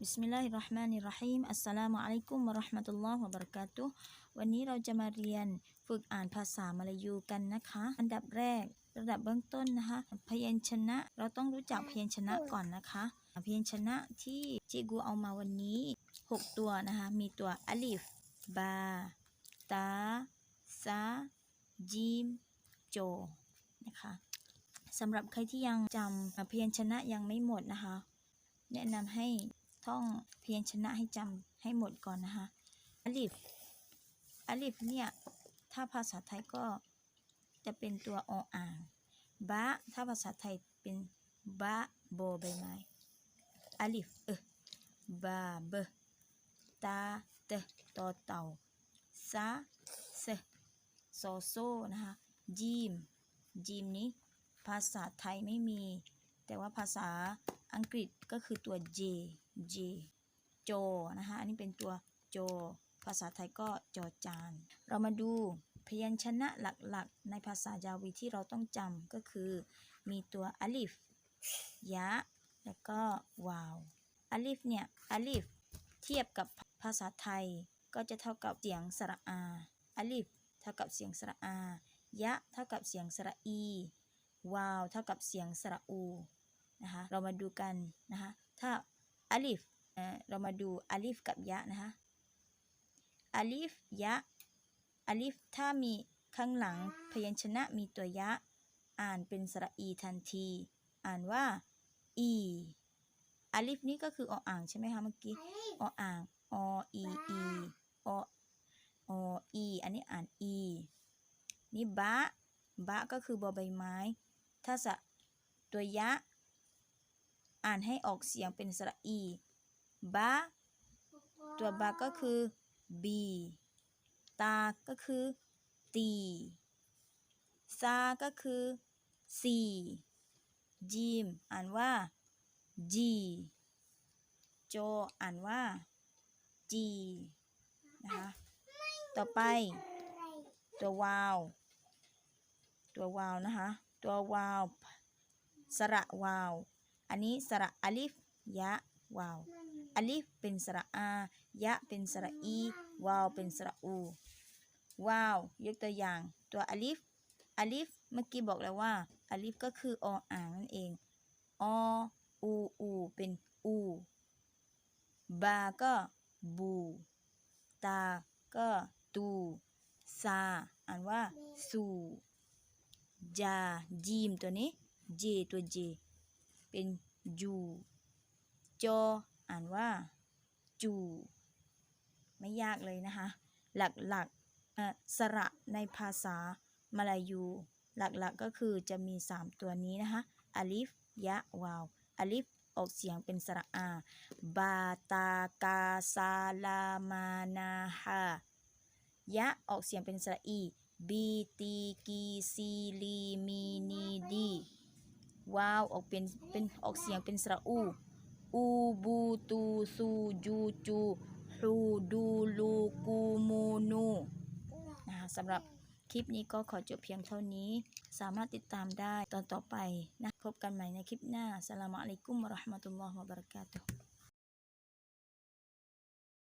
บิสมิลลาฮิรเราะห์มานิรเราะฮีมอัสสลามุอะลัยกุมวะเราะห์มะตุลลอฮ์วะบะเราะกาตุวันนี้เราจะมาเรียนฝึกอ่านภาษามาลายูกันนะคะ อันดับแรก ระดับเบื้องต้นนะคะ พยัญชนะ เราต้องรู้จักพยัญชนะก่อนนะคะ พยัญชนะที่จิกูเอามาวันนี้ 6 ตัวนะคะ มีตัวอลิฟ บา ตา ซาจีมโจ นะคะสำหรับใครที่ยังจำพยัญชนะยังไม่หมดนะคะ แนะนำให้ ท่องพยัญชนะให้จำให้หมดก่อนนะคะอลิฟอลิฟเนี่ย ถ้าภาษาไทยก็จะเป็นตัวออ่างบะถ้าภาษาไทยเป็นบะโบใบไม้อลิฟเออบาเบตาเตตอเต่าซาเซโซโซนะคะจีมจีมนี้ภาษาไทยไม่มี แต่ว่าภาษา อังกฤษก็คือตัว J J โจนะคะ อันนี้เป็นตัวโจ ภาษาไทยก็จอจาน เรามาดูพยัญชนะหลักๆ ในภาษายาวีที่เราต้องจำก็คือ มีตัวอลิฟยะ แล้วก็วาวอลิฟเนี่ยอลิฟเทียบกับภาษาไทยก็จะเท่ากับเสียงสระอาอลิฟเท่ากับเสียงสระอา ยะ เท่ากับเสียงสระอี วาว เท่ากับเสียงสระอู นะคะเรามาดูกันนะคะถ้าอลิฟเอ่อเรามาดูอลิฟกับยะนะคะอลิฟยะอลิฟถ้ามีข้างหลังพยัญชนะมีตัวยะ อ่านเป็นสระอีทันที อ่านว่าอีอลิฟนี่ก็คือออ่างใช่ไหมคะเมื่อกี้ออ่างออีอีอออีอันนี้อ่านอีนี่บะบะก็คือบอใบไม้ ถ้าสะตัวยะ อ่านให้ออกเสียงเป็นสระอีบะตัวบะก็คือบีตา ก็คือตีซา ก็คือซีจีม อ่านว่าจีโจ อ่านว่าจีนะคะ ต่อไป ตัววาว ตัววาวนะคะ ตัววาว สระวาว อันนี้สระอลิฟยะวาวอลิฟเป็นสระอายะเป็นสระอีวาวเป็นสระอูวาวยกตัวอย่างตัวอลิฟอลิฟเมื่อกี้บอกแล้วว่าอลิฟก็คือออ่างนั่นเองออูอูเป็นอูบาก็บูตาก็ตูซาอ่านว่าสูจาจีมตัวนี้เจตัวเจ เป็นจูจออ่านว่าจูไม่ยากเลยนะคะ หลักๆอ่อสระในภาษามลายู หลักๆก็คือจะมี 3 ตัวนี้นะคะอลิฟยะวาวอลิฟออกเสียงเป็นสระอา บาตากาซาลามานาฮายะออกเสียงเป็นสระอี บีตีกีซีลีมีนีดี วาวออกเป็นเป็นออกเสียงเป็นสระอู อูบูตูซูจูจูฮูดูลูกูมูนูนะคะสำหรับคลิปนี้ก็ขอจบเพียงเท่านี้ สามารถติดตามได้ตอนต่อไปนะพบกันใหม่ในคลิปหน้าสลามอะลัยกุมวะราะห์มะตุลลอฮ์วะบะเราะกาตุฮ์